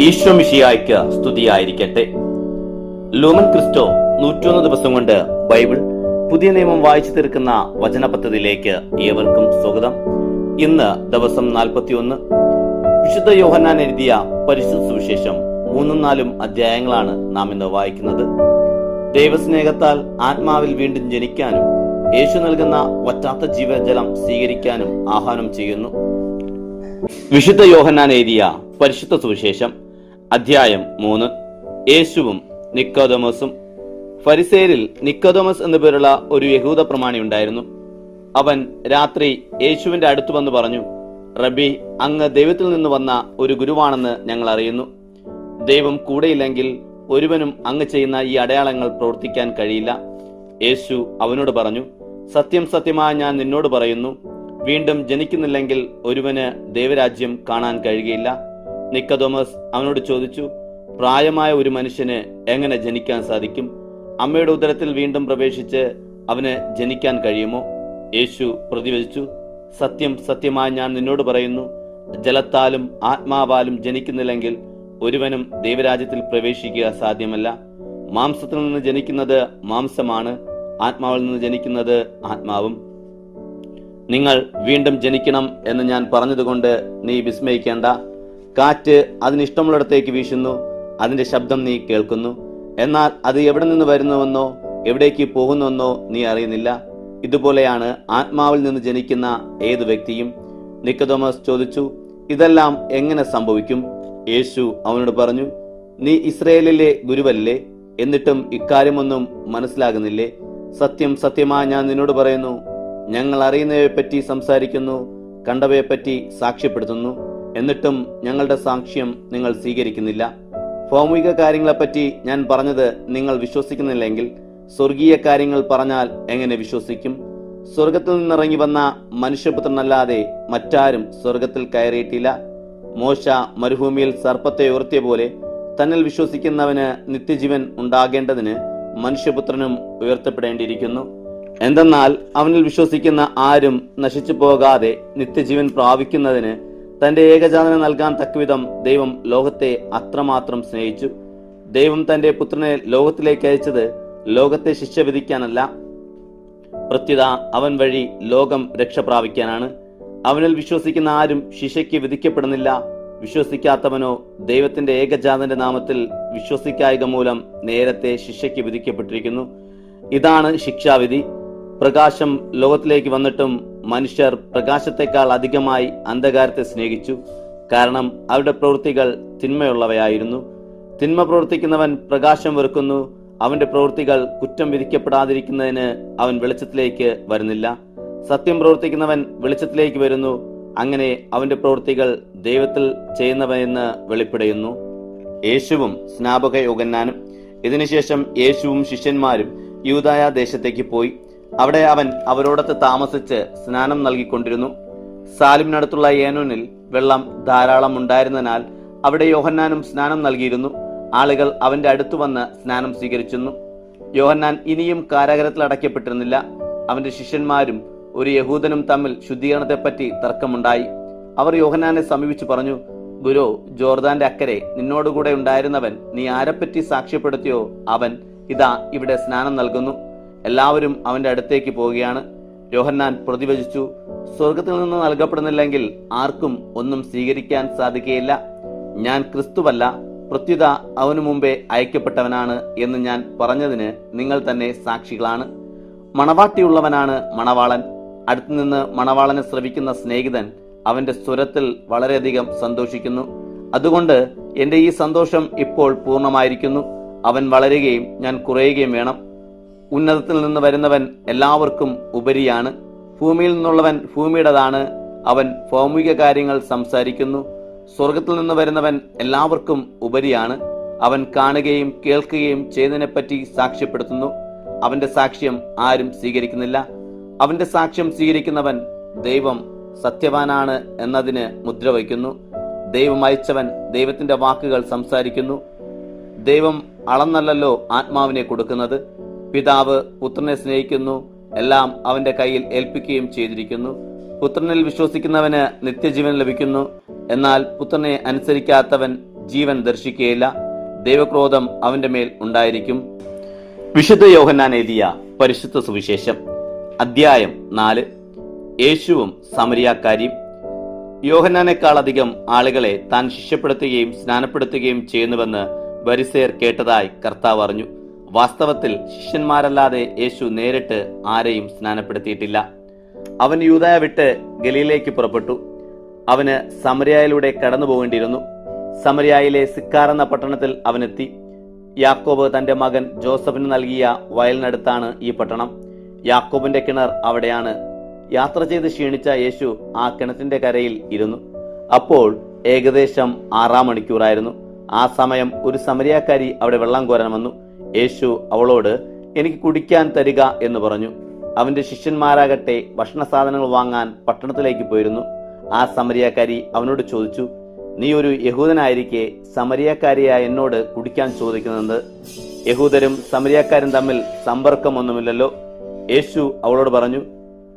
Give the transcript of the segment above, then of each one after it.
ഈശ്വമിഷിയായ്ക്ക് സ്തുതിയായിരിക്കട്ടെ. Lumen Cristo നൂറ്റൊന്ന് ദിവസം കൊണ്ട് ബൈബിൾ പുതിയ നിയമം വായിച്ചു തീർക്കുന്ന വചന പദ്ധതിയിലേക്ക് ഏവർക്കും സ്വാഗതം. ഇന്ന് ദിവസം നാൽപ്പത്തിയൊന്ന്. വിശുദ്ധ യോഹന്നാൻ എഴുതിയ പരിശുദ്ധ സുവിശേഷം മൂന്നും നാലും അധ്യായങ്ങളാണ് നാം ഇന്ന് വായിക്കുന്നത്. ദൈവസ്നേഹത്താൽ ആത്മാവിൽ വീണ്ടും ജനിക്കാനും യേശു നൽകുന്ന വറ്റാത്ത ജീവജലം സ്വീകരിക്കാനും ആഹ്വാനം ചെയ്യുന്നു. വിശുദ്ധ യോഹന്നാൻ എഴുതിയ പരിശുദ്ധ സുവിശേഷം അധ്യായം മൂന്ന്. യേശുവും നിക്കോദമസും. ഫരിസേരിൽ നിക്കോദമസ് എന്നു പേരുള്ള ഒരു യഹൂദ പ്രമാണി ഉണ്ടായിരുന്നു. അവൻ രാത്രി യേശുവിന്റെ അടുത്ത് വന്ന് പറഞ്ഞു റബി അങ്ങ് ദൈവത്തിൽ നിന്ന് വന്ന ഒരു ഗുരുവാണെന്ന് ഞങ്ങൾ അറിയുന്നു. ദൈവം കൂടെയില്ലെങ്കിൽ ഒരുവനും അങ്ങ് ചെയ്യുന്ന ഈ അടയാളങ്ങൾ പ്രവർത്തിക്കാൻ കഴിയില്ല. യേശു അവനോട് പറഞ്ഞു സത്യം സത്യമായി ഞാൻ നിന്നോട് പറയുന്നു. വീണ്ടും ജനിക്കുന്നില്ലെങ്കിൽ ഒരുവന് ദൈവരാജ്യം കാണാൻ കഴിയുകയില്ല. നിക്കതോമസ് അവനോട് ചോദിച്ചു പ്രായമായ ഒരു മനുഷ്യന് എങ്ങനെ ജനിക്കാൻ സാധിക്കും? അമ്മയുടെ ഉദരത്തിൽ വീണ്ടും പ്രവേശിച്ച് അവന് ജനിക്കാൻ കഴിയുമോ? യേശു പ്രതിവചിച്ചു സത്യം സത്യമായി ഞാൻ നിന്നോട് പറയുന്നു ജലത്താലും ആത്മാവാലും ജനിക്കുന്നില്ലെങ്കിൽ ഒരുവനും ദൈവരാജ്യത്തിൽ പ്രവേശിക്കുക സാധ്യമല്ല. മാംസത്തിൽ നിന്ന് ജനിക്കുന്നത് മാംസമാണ് ആത്മാവിൽ നിന്ന് ജനിക്കുന്നത് ആത്മാവും. നിങ്ങൾ വീണ്ടും ജനിക്കണം എന്ന് ഞാൻ പറഞ്ഞതുകൊണ്ട് നീ വിസ്മയിക്കേണ്ട. കാറ്റ് അതിനിഷ്ടമുള്ളിടത്തേക്ക് വീശുന്നു അതിന്റെ ശബ്ദം നീ കേൾക്കുന്നു. എന്നാൽ അത് എവിടെ നിന്ന് വരുന്നുവെന്നോ എവിടേക്ക് പോകുന്നുവെന്നോ നീ അറിയുന്നില്ല. ഇതുപോലെയാണ് ആത്മാവിൽ നിന്ന് ജനിക്കുന്ന ഏത് വ്യക്തിയും. നിക്കതോമസ് ചോദിച്ചു ഇതെല്ലാം എങ്ങനെ സംഭവിക്കും? യേശു അവനോട് പറഞ്ഞു നീ ഇസ്രയേലിലെ ഗുരുവല്ലേ? എന്നിട്ടും ഇക്കാര്യമൊന്നും മനസ്സിലാകുന്നില്ലേ? സത്യം സത്യമായി ഞാൻ നിന്നോട് പറയുന്നു ഞങ്ങൾ അറിയുന്നവയെപ്പറ്റി സംസാരിക്കുന്നു കണ്ടവയെപ്പറ്റി സാക്ഷ്യപ്പെടുത്തുന്നു. എന്നിട്ടും ഞങ്ങളുടെ സാക്ഷ്യം നിങ്ങൾ സ്വീകരിക്കുന്നില്ല. ഭൗമിക കാര്യങ്ങളെപ്പറ്റി ഞാൻ പറഞ്ഞത് നിങ്ങൾ വിശ്വസിക്കുന്നില്ലെങ്കിൽ സ്വർഗീയ കാര്യങ്ങൾ പറഞ്ഞാൽ എങ്ങനെ വിശ്വസിക്കും? സ്വർഗത്തിൽ നിന്നിറങ്ങി വന്ന മനുഷ്യപുത്രനല്ലാതെ മറ്റാരും സ്വർഗത്തിൽ കയറിയിട്ടില്ല. മോശ മരുഭൂമിയിൽ സർപ്പത്തെ ഉയർത്തിയ പോലെ തന്നിൽ വിശ്വസിക്കുന്നവന് നിത്യജീവൻ ഉണ്ടാകേണ്ടതിന് മനുഷ്യപുത്രനും ഉയർത്തപ്പെടേണ്ടിയിരിക്കുന്നു. എന്തെന്നാൽ അവനിൽ വിശ്വസിക്കുന്ന ആരും നശിച്ചു പോകാതെ നിത്യജീവൻ പ്രാപിക്കുന്നതിന് തന്റെ ഏകജാതനെ നൽകാൻ തക്കവിധം ദൈവം ലോകത്തെ അത്രമാത്രം സ്നേഹിച്ചു. ദൈവം തന്റെ പുത്രനെ ലോകത്തിലേക്ക് അയച്ചത് ലോകത്തെ ശിക്ഷ വിധിക്കാനല്ല. പ്രത്യുത അവൻ വഴി ലോകം രക്ഷ പ്രാപിക്കാനാണ്. അവനിൽ വിശ്വസിക്കുന്ന ആരും ശിക്ഷയ്ക്ക് വിധിക്കപ്പെടുന്നില്ല. വിശ്വസിക്കാത്തവനോ ദൈവത്തിന്റെ ഏകജാതന്റെ നാമത്തിൽ വിശ്വസിക്കായക മൂലം നേരത്തെ ശിക്ഷയ്ക്ക് വിധിക്കപ്പെട്ടിരിക്കുന്നു. ഇതാണ് ശിക്ഷാവിധി. പ്രകാശം ലോകത്തിലേക്ക് വന്നിട്ടും മനുഷ്യർ പ്രകാശത്തെക്കാൾ അധികമായി അന്ധകാരത്തെ സ്നേഹിച്ചു. കാരണം അവരുടെ പ്രവൃത്തികൾ തിന്മയുള്ളവയായിരുന്നു. തിന്മ പ്രവർത്തിക്കുന്നവൻ പ്രകാശം വെറുക്കുന്നു. അവന്റെ പ്രവൃത്തികൾ കുറ്റം വിധിക്കപ്പെടാതിരിക്കുന്നതിന് അവൻ വെളിച്ചത്തിലേക്ക് വരുന്നില്ല. സത്യം പ്രവർത്തിക്കുന്നവൻ വെളിച്ചത്തിലേക്ക് വരുന്നു. അങ്ങനെ അവന്റെ പ്രവൃത്തികൾ ദൈവത്തിൽ ചെയ്യുന്നവയെന്ന് വെളിപ്പെടുന്നു. യേശുവും സ്നാപക യോഗന്നാനും ഇതിനുശേഷം യേശുവും ശിഷ്യന്മാരും യൂതായ ദേശത്തേക്ക് പോയി. അവിടെ അവൻ അവരോടൊത്ത് താമസിച്ച് സ്നാനം നൽകിക്കൊണ്ടിരുന്നു. സാലിമിനടുത്തുള്ള ഏനോനിൽ വെള്ളം ധാരാളം ഉണ്ടായിരുന്നതിനാൽ അവിടെ യോഹന്നാനും സ്നാനം നൽകിയിരുന്നു. ആളുകൾ അവന്റെ അടുത്തു വന്ന് സ്നാനം സ്വീകരിച്ചിരുന്നു. യോഹന്നാൻ ഇനിയും കാരാഗ്രഹത്തിൽ അടയ്ക്കപ്പെട്ടിരുന്നില്ല. അവന്റെ ശിഷ്യന്മാരും ഒരു യഹൂദനും തമ്മിൽ ശുദ്ധീകരണത്തെപ്പറ്റി തർക്കമുണ്ടായി. അവർ യോഹന്നാനെ സമീപിച്ചു പറഞ്ഞു ഗുരു ജോർദാന്റെ അക്കരെ നിന്നോടുകൂടെ ഉണ്ടായിരുന്നവൻ നീ ആരെപ്പറ്റി സാക്ഷ്യപ്പെടുത്തിയോ? അവൻ ഇതാ ഇവിടെ സ്നാനം നൽകുന്നു. എല്ലാവരും അവന്റെ അടുത്തേക്ക് പോവുകയാണ്. യോഹന്നാൻ പ്രതിഭജിച്ചു സ്വർഗത്തിൽ നിന്ന് നൽകപ്പെടുന്നില്ലെങ്കിൽ ആർക്കും ഒന്നും സ്വീകരിക്കാൻ സാധിക്കുകയില്ല. ഞാൻ ക്രിസ്തുവല്ല പ്രത്യുത അവനു മുമ്പേ അയക്കപ്പെട്ടവനാണ് എന്ന് ഞാൻ പറഞ്ഞതിന് നിങ്ങൾ തന്നെ സാക്ഷികളാണ്. മണവാട്ടിയുള്ളവനാണ് മണവാളൻ. അടുത്തുനിന്ന് മണവാളനെ ശ്രവിക്കുന്ന സ്നേഹിതൻ അവന്റെ സ്വരത്തിൽ വളരെയധികം സന്തോഷിക്കുന്നു. അതുകൊണ്ട് എന്റെ ഈ സന്തോഷം ഇപ്പോൾ പൂർണമായിരിക്കുന്നു. അവൻ വളരുകയും ഞാൻ കുറയുകയും വേണം. ഉന്നതത്തിൽ നിന്ന് വരുന്നവൻ എല്ലാവർക്കും ഉപരിയാണ്. ഭൂമിയിൽ നിന്നുള്ളവൻ ഭൂമിയുടേതാണ്. അവൻ ഭൗമിക കാര്യങ്ങൾ സംസാരിക്കുന്നു. സ്വർഗത്തിൽ നിന്ന് വരുന്നവൻ എല്ലാവർക്കും ഉപരിയാണ്. അവൻ കാണുകയും കേൾക്കുകയും ചെയ്തതിനെപ്പറ്റി സാക്ഷ്യപ്പെടുത്തുന്നു. അവന്റെ സാക്ഷ്യം ആരും സ്വീകരിക്കുന്നില്ല. അവന്റെ സാക്ഷ്യം സ്വീകരിക്കുന്നവൻ ദൈവം സത്യവാനാണ് എന്നതിന് മുദ്ര വയ്ക്കുന്നു. ദൈവം അയച്ചവൻ ദൈവത്തിന്റെ വാക്കുകൾ സംസാരിക്കുന്നു. ദൈവം അളന്നല്ലല്ലോ ആത്മാവിനെ കൊടുക്കുന്നത്. പിതാവ് പുത്രനെ സ്നേഹിക്കുന്നു. എല്ലാം അവന്റെ കയ്യിൽ ഏൽപ്പിക്കുകയും ചെയ്തിരിക്കുന്നു. പുത്രനിൽ വിശ്വസിക്കുന്നവന് നിത്യജീവൻ ലഭിക്കുന്നു. എന്നാൽ പുത്രനെ അനുസരിക്കാത്തവൻ ജീവൻ ദർശിക്കുകയില്ല. ദൈവക്രോധം അവന്റെ മേൽ ഉണ്ടായിരിക്കും. വിശുദ്ധ യോഹന്നാൻ എഴുതിയ പരിശുദ്ധ സുവിശേഷം അദ്ധ്യായം നാല്. യേശുവും സമരിയാക്കാരിയും യോഹന്നാനേക്കാളധികം ആളുകളെ താൻ ശിഷ്യപ്പെടുത്തുകയും സ്നാനപ്പെടുത്തുകയും ചെയ്യുന്നുവെന്ന് വരിസേർ കേട്ടതായി കർത്താവ് അറിഞ്ഞു. വാസ്തവത്തിൽ ശിഷ്യന്മാരല്ലാതെ യേശു നേരിട്ട് ആരെയും സ്നാനപ്പെടുത്തിയിട്ടില്ല. അവൻ യൂതായ വിട്ട് ഗലീലേക്ക് പുറപ്പെട്ടു. അവന് സമരിയായിലൂടെ കടന്നു പോകേണ്ടിയിരുന്നു. സമരിയായിലെ സിക്കാർ എന്ന പട്ടണത്തിൽ അവനെത്തി. യാക്കോബ് തന്റെ മകൻ ജോസഫിന് നൽകിയ വയലിനടുത്താണ് ഈ പട്ടണം. യാക്കോബിന്റെ കിണർ അവിടെയാണ്. യാത്ര ചെയ്ത് ക്ഷീണിച്ച യേശു ആ കിണറ്റിന്റെ കരയിൽ ഇരുന്നു. അപ്പോൾ ഏകദേശം ആറാം മണിക്കൂറായിരുന്നു. ആ സമയം ഒരു സമരിയാക്കാരി അവിടെ വെള്ളം കോരാൻ വന്നു. യേശു അവളോട് എനിക്ക് കുടിക്കാൻ തരിക എന്ന് പറഞ്ഞു. അവന്റെ ശിഷ്യന്മാരാകട്ടെ ഭക്ഷണ സാധനങ്ങൾ വാങ്ങാൻ പട്ടണത്തിലേക്ക് പോയിരുന്നു. ആ സമരിയാക്കാരി അവനോട് ചോദിച്ചു നീ ഒരു യഹൂദനായിരിക്കെ സമരിയാക്കാരിയായ എന്നോട് കുടിക്കാൻ ചോദിക്കുന്നത് യഹൂദരും സമരിയാക്കാരും തമ്മിൽ സമ്പർക്കമൊന്നുമില്ലല്ലോ. യേശു അവളോട് പറഞ്ഞു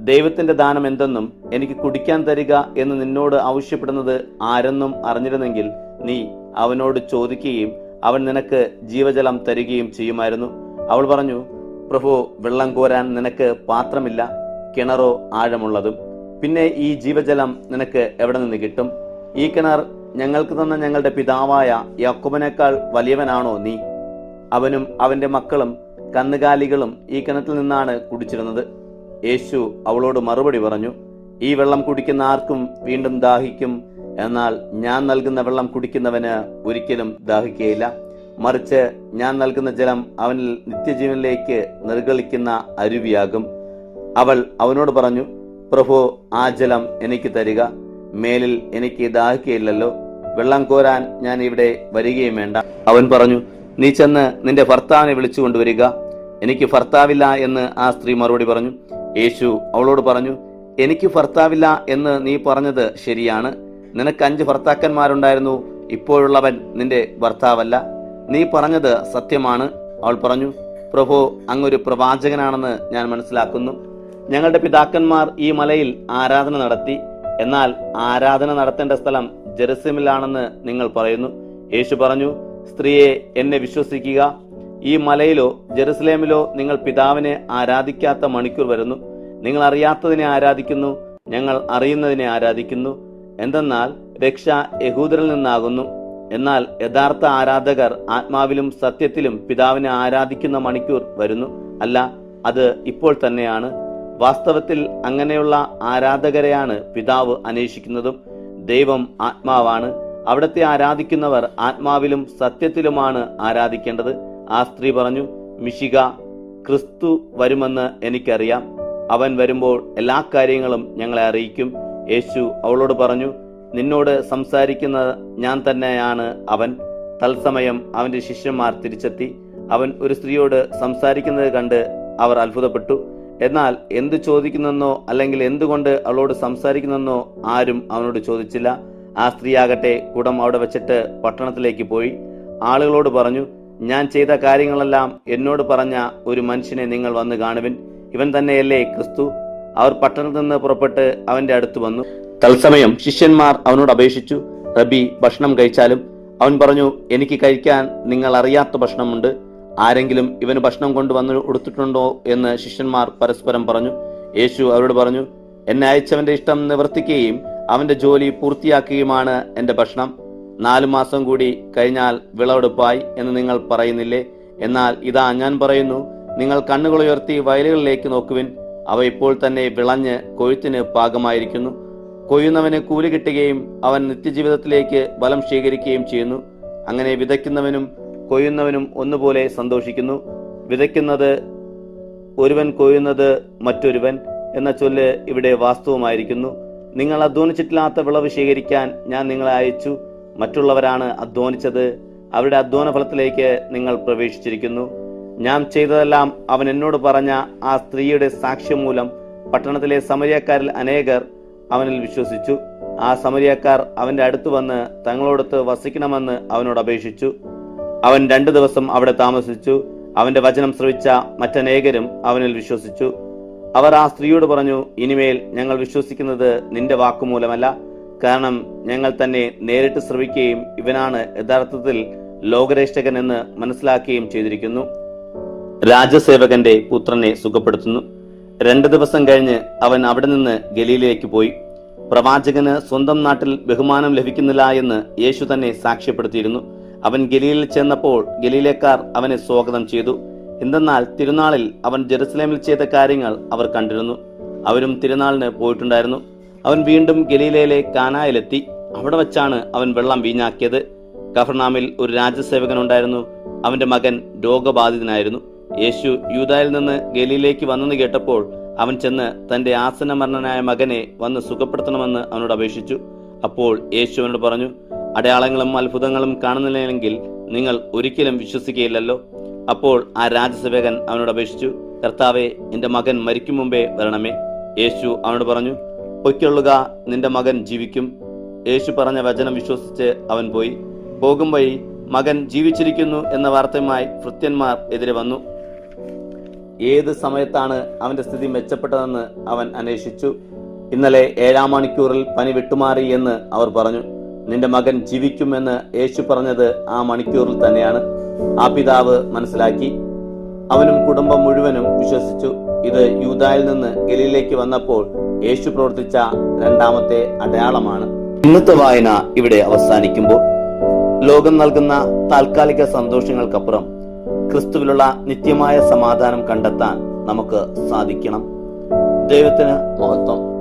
ദൈവത്തിന്റെ ദാനം എന്തെന്നും എനിക്ക് കുടിക്കാൻ തരിക എന്ന് നിന്നോട് ആവശ്യപ്പെടുന്നത് ആരെന്നും അറിഞ്ഞിരുന്നെങ്കിൽ നീ അവനോട് ചോദിക്കുകയും അവൻ നിനക്ക് ജീവജലം തരികയും ചെയ്യുമായിരുന്നു. അവൾ പറഞ്ഞു പ്രഭു വെള്ളം കോരാൻ നിനക്ക് പാത്രമില്ല കിണറോ ആഴമുള്ളതും. പിന്നെ ഈ ജീവജലം നിനക്ക് എവിടെ നിന്ന് കിട്ടും? ഈ കിണർ ഞങ്ങൾക്ക് തന്ന ഞങ്ങളുടെ പിതാവായ യാക്കുബനേക്കാൾ വലിയവനാണോ നീ? അവനും അവന്റെ മക്കളും കന്നുകാലികളും ഈ കിണറ്റിൽ നിന്നാണ് കുടിച്ചിരുന്നത്. യേശു അവളോട് മറുപടി പറഞ്ഞു ഈ വെള്ളം കുടിക്കുന്ന ആർക്കും വീണ്ടും ദാഹിക്കും എന്നാൽ ഞാൻ നൽകുന്ന വെള്ളം കുടിക്കുന്നവന് ഒരിക്കലും ദാഹിക്കുകയില്ല. മറിച്ച് ഞാൻ നൽകുന്ന ജലം അവനിൽ നിത്യജീവനിലേക്ക് നിർഗളിക്കുന്ന അരുവിയാകും. അവൾ അവനോട് പറഞ്ഞു പ്രഭു ആ ജലം എനിക്ക് തരിക. മേലിൽ എനിക്ക് ദാഹിക്കുകയില്ലല്ലോ. വെള്ളം കോരാൻ ഞാൻ ഇവിടെ വരികയും വേണ്ട. അവൻ പറഞ്ഞു നീ ചെന്ന് നിന്റെ ഭർത്താവിനെ വിളിച്ചു കൊണ്ടുവരിക. എനിക്ക് ഭർത്താവില്ല എന്ന് ആ സ്ത്രീ മറുപടി പറഞ്ഞു. യേശു അവളോട് പറഞ്ഞു എനിക്ക് ഭർത്താവില്ല എന്ന് നീ പറഞ്ഞത് ശരിയാണ്. നിനക്ക് അഞ്ച് ഭർത്താക്കന്മാരുണ്ടായിരുന്നു ഇപ്പോഴുള്ളവൻ നിന്റെ ഭർത്താവല്ല. നീ പറഞ്ഞത് സത്യമാണ്. അവൾ പറഞ്ഞു പ്രഭു അങ്ങൊരു പ്രവാചകനാണെന്ന് ഞാൻ മനസ്സിലാക്കുന്നു. ഞങ്ങളുടെ പിതാക്കന്മാർ ഈ മലയിൽ ആരാധന നടത്തി. എന്നാൽ ആരാധന നടത്തേണ്ട സ്ഥലം ജെറുസലേമിലാണെന്ന് നിങ്ങൾ പറയുന്നു. യേശു പറഞ്ഞു സ്ത്രീയെ എന്നെ വിശ്വസിക്കുക. ഈ മലയിലോ ജെറുസലേമിലോ നിങ്ങൾ പിതാവിനെ ആരാധിക്കാത്ത മണിക്കൂർ വരുന്നു. നിങ്ങൾ അറിയാത്തതിനെ ആരാധിക്കുന്നു. ഞങ്ങൾ അറിയുന്നതിനെ ആരാധിക്കുന്നു. എന്തെന്നാൽ രക്ഷ യഹൂദരിൽ നിന്നാകുന്നു. എന്നാൽ യഥാർത്ഥ ആരാധകർ ആത്മാവിലും സത്യത്തിലും പിതാവിനെ ആരാധിക്കുന്ന മണിക്കൂർ വരുന്നു. അല്ല അത് ഇപ്പോൾ തന്നെയാണ്. വാസ്തവത്തിൽ അങ്ങനെയുള്ള ആരാധകരെയാണ് പിതാവ് അന്വേഷിക്കുന്നതും. ദൈവം ആത്മാവാണ്. അവിടത്തെ ആരാധിക്കുന്നവർ ആത്മാവിലും സത്യത്തിലുമാണ് ആരാധിക്കേണ്ടത്. ആ സ്ത്രീ പറഞ്ഞു മിശിക ക്രിസ്തു വരുമെന്ന് എനിക്കറിയാം. അവൻ വരുമ്പോൾ എല്ലാ കാര്യങ്ങളും ഞങ്ങളെ അറിയിക്കും. യേശു അവളോട് പറഞ്ഞു നിന്നോട് സംസാരിക്കുന്ന ഞാൻ തന്നെയാണ് അവൻ. തത്സമയം അവന്റെ ശിഷ്യന്മാർ തിരിച്ചെത്തി. അവൻ ഒരു സ്ത്രീയോട് സംസാരിക്കുന്നത് കണ്ട് അവർ അത്ഭുതപ്പെട്ടു. എന്നാൽ എന്ത് ചോദിക്കുന്നെന്നോ അല്ലെങ്കിൽ എന്തുകൊണ്ട് അവളോട് സംസാരിക്കുന്നെന്നോ ആരും അവനോട് ചോദിച്ചില്ല. ആ സ്ത്രീയാകട്ടെ കുടം അവിടെ വെച്ചിട്ട് പട്ടണത്തിലേക്ക് പോയി. ആളുകളോട് പറഞ്ഞു ഞാൻ ചെയ്ത കാര്യങ്ങളെല്ലാം എന്നോട് പറഞ്ഞ ഒരു മനുഷ്യനെ നിങ്ങൾ വന്ന് കാണുവിൻ. ഇവൻ തന്നെയല്ലേ ക്രിസ്തു. അവർ പട്ടണത്തിൽ നിന്ന് പുറപ്പെട്ട് അവന്റെ അടുത്ത് വന്നു. തത്സമയം ശിഷ്യന്മാർ അവനോട് അപേക്ഷിച്ചു റബി ഭക്ഷണം കഴിച്ചാലും? അവൻ പറഞ്ഞു എനിക്ക് കഴിക്കാൻ നിങ്ങൾ അറിയാത്ത ഭക്ഷണമുണ്ട്. ആരെങ്കിലും ഇവന് ഭക്ഷണം കൊണ്ടുവന്ന് കൊടുത്തിട്ടുണ്ടോ? എന്ന് ശിഷ്യന്മാർ പരസ്പരം പറഞ്ഞു. യേശു അവരോട് പറഞ്ഞു എന്നെ അയച്ചവന്റെ ഇഷ്ടം നിവർത്തിക്കുകയും അവന്റെ ജോലി പൂർത്തിയാക്കുകയുമാണ് എന്റെ ഭക്ഷണം. നാലു മാസം കൂടി കഴിഞ്ഞാൽ വിളവെടുപ്പായി എന്ന് നിങ്ങൾ പറയുന്നില്ലേ? എന്നാൽ ഇതാ ഞാൻ പറയുന്നു നിങ്ങൾ കണ്ണുകൾ ഉയർത്തി വയലുകളിലേക്ക് നോക്കുവിൻ. അവ ഇപ്പോൾ തന്നെ വിളഞ്ഞ് കൊയ്ത്തിന് പാകമായിരിക്കുന്നു. കൊയ്യുന്നവന് കൂലി കിട്ടുകയും അവൻ നിത്യജീവിതത്തിലേക്ക് ബലം ശേഖരിക്കുകയും ചെയ്യുന്നു. അങ്ങനെ വിതയ്ക്കുന്നവനും കൊയ്യുന്നവനും ഒന്നുപോലെ സന്തോഷിക്കുന്നു. വിതയ്ക്കുന്നത് ഒരുവൻ കൊയ്യുന്നത് മറ്റൊരുവൻ എന്ന ചൊല്ല് ഇവിടെ വാസ്തവമായിരിക്കുന്നു. നിങ്ങൾ അധ്വാനിച്ചിട്ടില്ലാത്ത വിളവ് ശേഖരിക്കാൻ ഞാൻ നിങ്ങളെ അയച്ചു. മറ്റുള്ളവരാണ് അധ്വാനിച്ചത്. അവരുടെ അധ്വാന ഫലത്തിലേക്ക് നിങ്ങൾ പ്രവേശിച്ചിരിക്കുന്നു. ഞാൻ ചെയ്തതെല്ലാം അവൻ എന്നോട് പറഞ്ഞ ആ സ്ത്രീയുടെ സാക്ഷ്യം മൂലം പട്ടണത്തിലെ സമരിയക്കാരിൽ അനേകർ അവനിൽ വിശ്വസിച്ചു. ആ സമരിയക്കാർ അവന്റെ അടുത്ത് വന്ന് തങ്ങളോടൊത്ത് വസിക്കണമെന്ന് അവനോട് അപേക്ഷിച്ചു. അവൻ രണ്ടു ദിവസം അവിടെ താമസിച്ചു. അവന്റെ വചനം ശ്രവിച്ച മറ്റനേകരും അവനിൽ വിശ്വസിച്ചു. അവർ ആ സ്ത്രീയോട് പറഞ്ഞു ഇനിമേൽ ഞങ്ങൾ വിശ്വസിക്കുന്നത് നിന്റെ വാക്കുമൂലമല്ല. കാരണം ഞങ്ങൾ തന്നെ നേരിട്ട് ശ്രവിക്കുകയും ഇവനാണ് യഥാർത്ഥത്തിൽ ലോകരക്ഷകൻ എന്ന് മനസ്സിലാക്കുകയും ചെയ്തിരിക്കുന്നു. രാജസേവകന്റെ പുത്രനെ സുഖപ്പെടുത്തുന്നു. രണ്ട് ദിവസം കഴിഞ്ഞ് അവൻ അവിടെ നിന്ന് ഗലീലയിലേക്ക് പോയി. പ്രവാചകന് സ്വന്തം നാട്ടിൽ ബഹുമാനം ലഭിക്കുന്നില്ല എന്ന് യേശു തന്നെ സാക്ഷ്യപ്പെടുത്തിയിരുന്നു. അവൻ ഗലീലിൽ ചെന്നപ്പോൾ ഗലീലക്കാർ അവനെ സ്വാഗതം ചെയ്തു. എന്തെന്നാൽ തിരുനാളിൽ അവൻ ജെറുസലേമിൽ ചെയ്ത കാര്യങ്ങൾ അവർ കണ്ടിരുന്നു. അവരും തിരുനാളിന് പോയിട്ടുണ്ടായിരുന്നു. അവൻ വീണ്ടും ഗലീലയിലെ കാനായിലെത്തി. അവിടെ വച്ചാണ് അവൻ വെള്ളം വീഞ്ഞാക്കിയത്. കഫർനാമിൽ ഒരു രാജസേവകൻ ഉണ്ടായിരുന്നു. അവന്റെ മകൻ രോഗബാധിതനായിരുന്നു. യേശു യൂതായിൽ നിന്ന് ഗലീലേക്ക് വന്നെന്ന് കേട്ടപ്പോൾ അവൻ ചെന്ന് തന്റെ ആസനമരണനായ മകനെ വന്ന് സുഖപ്പെടുത്തണമെന്ന് അവനോട് അപേക്ഷിച്ചു. അപ്പോൾ യേശു അവനോട് പറഞ്ഞു അടയാളങ്ങളും അത്ഭുതങ്ങളും കാണുന്നില്ലെങ്കിൽ നിങ്ങൾ ഒരിക്കലും വിശ്വസിക്കുകയില്ലല്ലോ. അപ്പോൾ ആ രാജസേവകൻ അവനോട് അപേക്ഷിച്ചു കർത്താവെ എന്റെ മകൻ മരിക്കും മുമ്പേ വരണമേ. യേശു അവനോട് പറഞ്ഞു പൊയ്ക്കൊള്ളുക നിന്റെ മകൻ ജീവിക്കും. യേശു പറഞ്ഞ വചനം വിശ്വസിച്ച് അവൻ പോയി. പോകും വഴി മകൻ ജീവിച്ചിരിക്കുന്നു എന്ന വാർത്തയുമായി ഭൃത്യന്മാർ എതിരെ വന്നു. ഏത് സമയത്താണ് അവന്റെ സ്ഥിതി മെച്ചപ്പെട്ടതെന്ന് അവൻ അന്വേഷിച്ചു. ഇന്നലെ ഏഴാം മണിക്കൂറിൽ പനി വിട്ടുമാറി എന്ന് അവർ പറഞ്ഞു. നിന്റെ മകൻ ജീവിക്കുമെന്ന് യേശു പറഞ്ഞത് ആ മണിക്കൂറിൽ തന്നെയാണ് ആ പിതാവ് മനസ്സിലാക്കി. അവനും കുടുംബം മുഴുവനും വിശ്വസിച്ചു. ഇത് യൂതായിൽ നിന്ന് ഗലിയിലേക്ക് വന്നപ്പോൾ യേശു പ്രവർത്തിച്ച രണ്ടാമത്തെ അടയാളമാണ്. ഇന്നത്തെ വായന ഇവിടെ അവസാനിക്കുമ്പോൾ. ലോകം നൽകുന്ന താൽക്കാലിക സന്തോഷങ്ങൾക്കപ്പുറം ക്രിസ്തുവിലുള്ള നിത്യമായ സമാധാനം കണ്ടെത്താൻ നമുക്ക് സാധിക്കണം. ദൈവത്തിന് മഹത്വം.